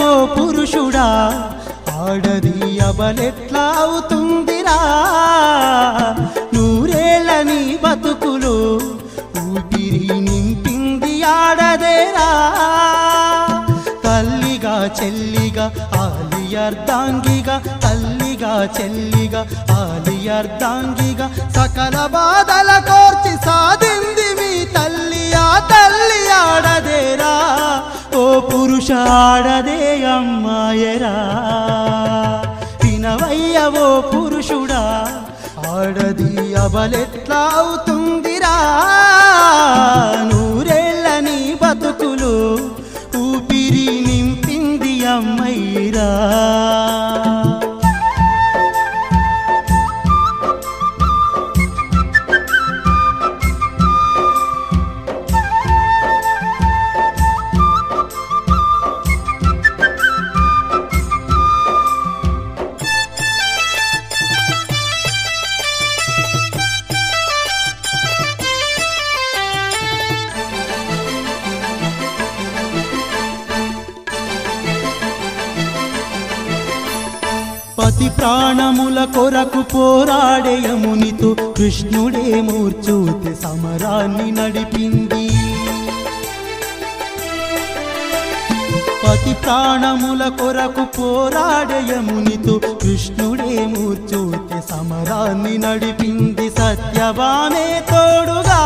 ఓ పురుషుడా ఆడది అబలెట్లా అవుతుందిరా. నూరేళ్ళ నీ బతుకులు ఊపిరి నింపింది ఆడదేరా. తల్లిగా చెల్లిగా ఆలి అర్ధాంగిగా తల్లిగా చెల్లిగా ఆలి అర్ధాంగిగా సకల బాధల కోర్చి సాధింది మీ తల్లి ఆ తల్లి ఆడదేరా. ఓ పురుషాడదే అమ్మాయరా. వినవయ్య ఓ పురుషుడా ఆడది అబలెట్లా అవుతుందిరా ప్రాణముల కొరకు పోరాడే యమునితో కృష్ణుడే మూర్చూతి సమరాన్ని నడిపింది. పతి ప్రాణముల కొరకు పోరాడే యమునితో కృష్ణుడే మూర్చూతి సమరాన్ని నడిపింది. సత్యవానే తోడుగా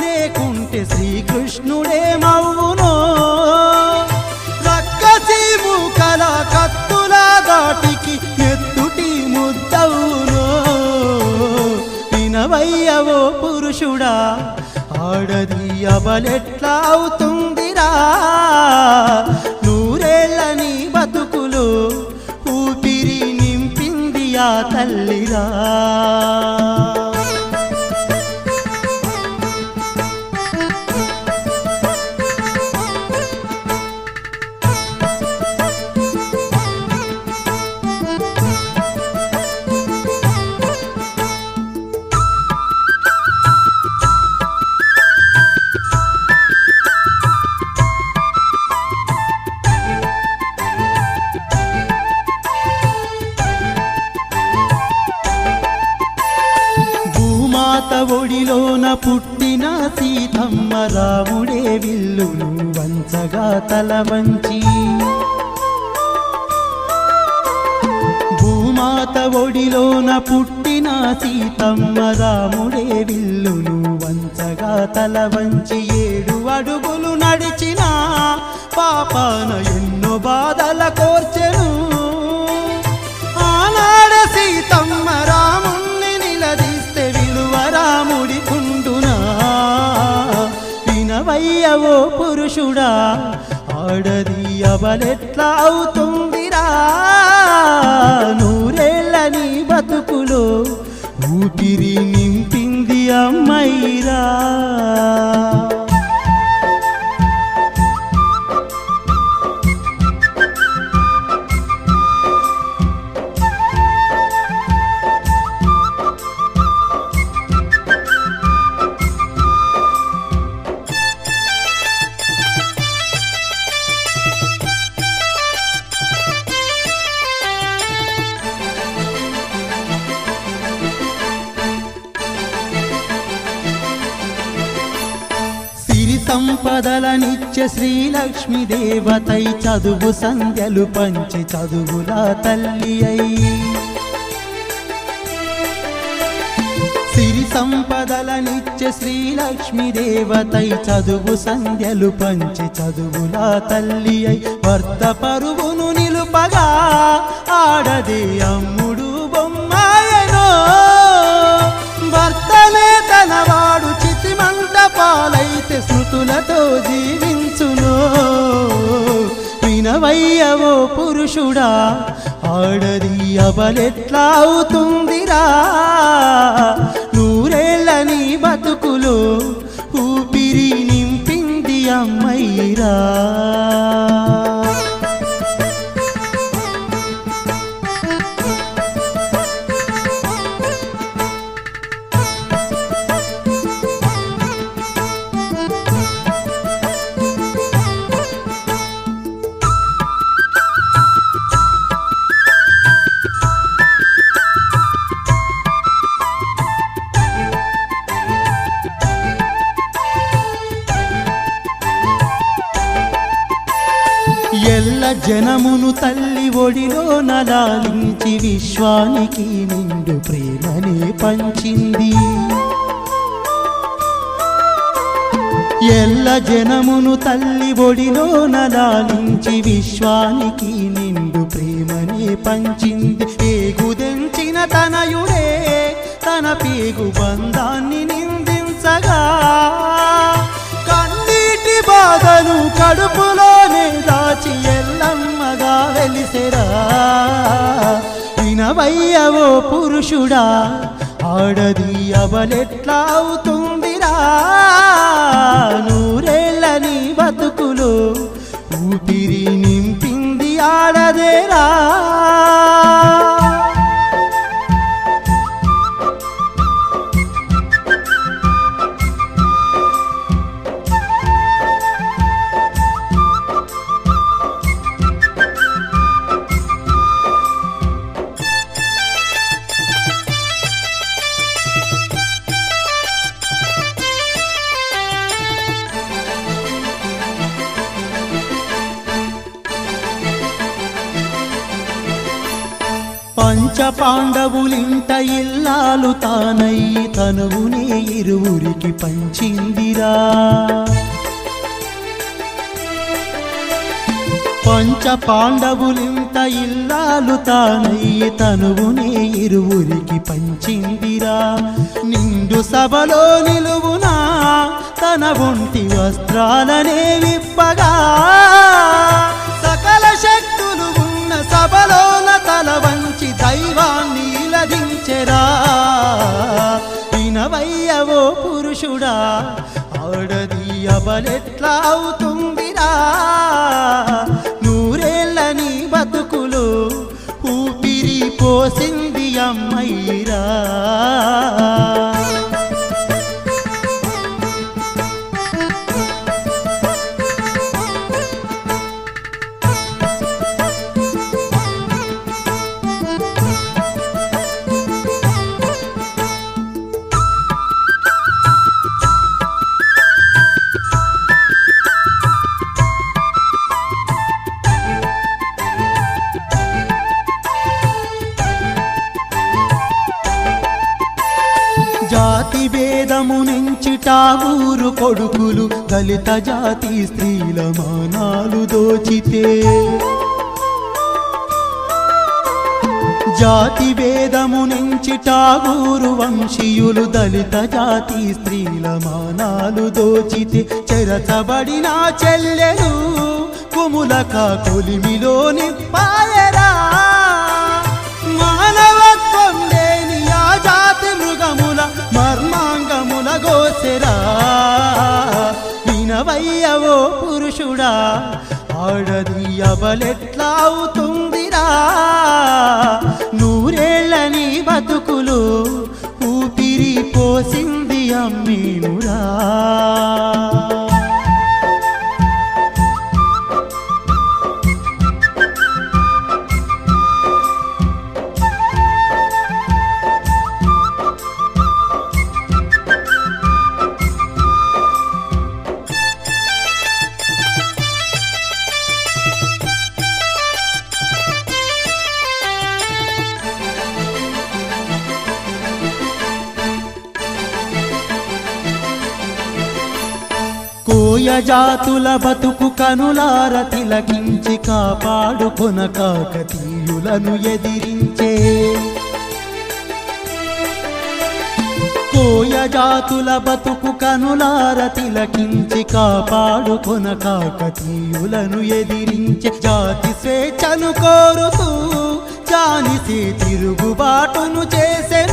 లేకుంటే శ్రీకృష్ణుడే మౌనో. రక్కసీము కళ కత్తులా దాటి పురుషుడా ఆడది అవలెట్లా అవుతుందిరా. నూరేళ్ళని బతుకులు ఊపిరి నింపింది ఆ తల్లిరా. ఒడిలోన పుట్టిన సీతమ్మ రాముడే విల్లును వంచగా తల వంచి. భూమాత ఒడిలోన పుట్టిన సీతమ్మ రాముడే విల్లును వంచగా తల వంచి ఏడు అడుగులు నడిచిన పాపాన ఎన్నో బాధ పురుషుడా ఆడది అవలెట్లా అవుతుందిరా? నూరేళ్ళని బతుకులో ఊపిరి నింపింది అమ్మైరా సంపదలనిచ్చే శ్రీలక్ష్మి దేవతై చదువు సంధ్యలు పంచి చదువుల తల్లి అయి. సిరి సంపదలనిచ్చే శ్రీలక్ష్మి దేవతై చదువు సంధ్యలు పంచి చదువుల తల్లి అయి. భర్త పరువును నిలుపగా ఆడది అమ్ముడు బొమ్మాయనో. పాలైతే స్మృతులతో జీవించును. వినవయ్యవో పురుషుడా ఆడది అవలెట్లా అవుతుందిరా. నూరేళ్ళని బతుకులు ఊపిరి నింపింది అమ్మయ్యరా జనమును తల్లి ఒడిలో నలాలించి విశ్వానికి నిండు ప్రేమనే పంచింది. ఎల్ల జనమును తల్లి ఒడిలో నలాలించి విశ్వానికి నిండు ప్రేమనే పంచింది. పేగుదెంచిన తనయుడే తన పేగు బంధాన్ని నిందించగా కన్నీటి బాధను కడుపులో ఎల్లమ్మగా వెలిసెరా వినవయ్యవో పురుషుడా ఆడది అవలెట్లా అవుతుందిరా. నూరేళ్ళ నీ బతుకులు ఊపిరి నింపింది ఆడదేరా. పంచ పాండవులింట ఇల్లాలు తానై తనువునే ఇరువురికి పంచిందిరా. పంచ పాండవులింత ఇల్లాలు తానై తనువునే ఇరువురికి పంచిందిరా. నిండు సభలో నిలువునా తన ఒంటి వస్త్రాలనే విప్పగా. లభించెరా వినవయ్యవో పురుషుడా ఆడది అబలెట్లా అవుతుందిరా? కొడుకులు దళిత జాతి స్త్రీల మానాలు దోచితే. జాతి భేదము నుంచి టాగూరు వంశీయులు దళిత జాతి స్త్రీల మానాలు దోచితే. చెరచబడిన చెల్లెలు కుములక కొలిమిలో పాయరా మానవత్వం లేని ఆ జాతి మృగముల మర్మాంగముల గోసెరా. వినవయ్యవో పురుషుడా ఆడది అబలెట్లా అవుతుందిరా నూరేళ్ళని బతుకులు ఊపిరి పోసింది అమ్మీనురా. కోయ జాతుల బతుకు కనులార తిలకించి కాపాడుకొన కాకతీయులను ఎదిరించే. కోయ జాతుల బతుకు కనులార తిలకించి కాపాడుకొన కాకతీయులను ఎదిరించే. జాతి స్వేచ్ఛను కోరుతూ జానిసే తిరుగుబాటును చేసెను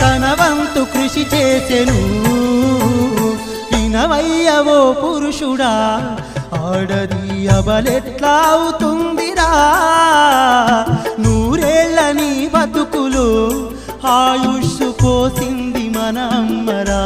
తన వంతు కృషి చేసెను. వినవయ్యవో పురుషుడా ఆడది అబలెట్లా అవుతుందిరా నూరేళ్ళ నీ బతుకులు ఆయుష్ పోసింది మన అమ్మరా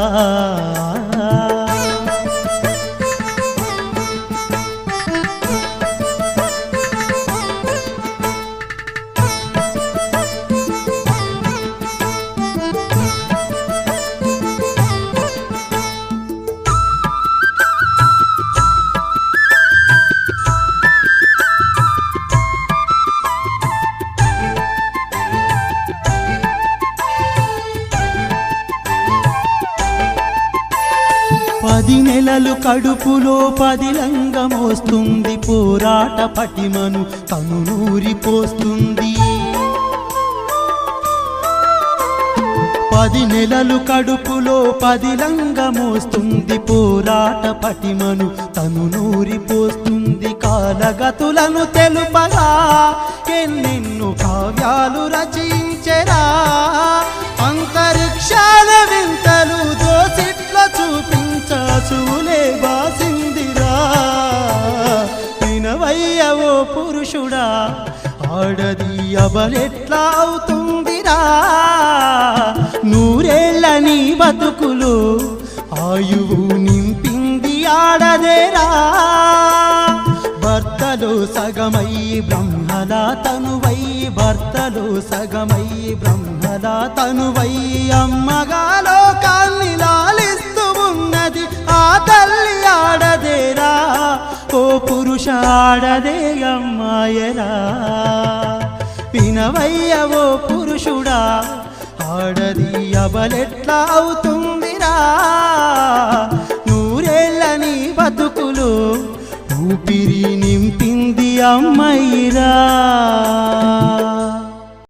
నెలలు కడుపులో పదిలంగా మోస్తుంది పోరాట పటిమను తను పది నెలలు కడుపులో పదిలంగా మోస్తుంది పోరాట పటిమను తను నూరిపోస్తుంది కాలగతులను తెలుపగా ఎన్నెన్ను కావ్యాలు రచించెరా. అంతరిక్షాలు ఆడది అబలెట్లా అవుతుందిరా? నూరేళ్ళ నీ బతుకులు ఆయువు నింపింది ఆడదేరా? భర్తలో సగమై బ్రహ్మలా తనువై భర్తలో సగమై బ్రహ్మలా తనువై అమ్మగా లోకాన్నిలా పురుషాడదే అమ్మాయరా వినవయ్యవో పురుషుడా ఆడది అబలెట్లా అవుతుందిరా. నూరేళ్ళని బతుకులు ఊపిరి నింపింది అమ్మాయిరా.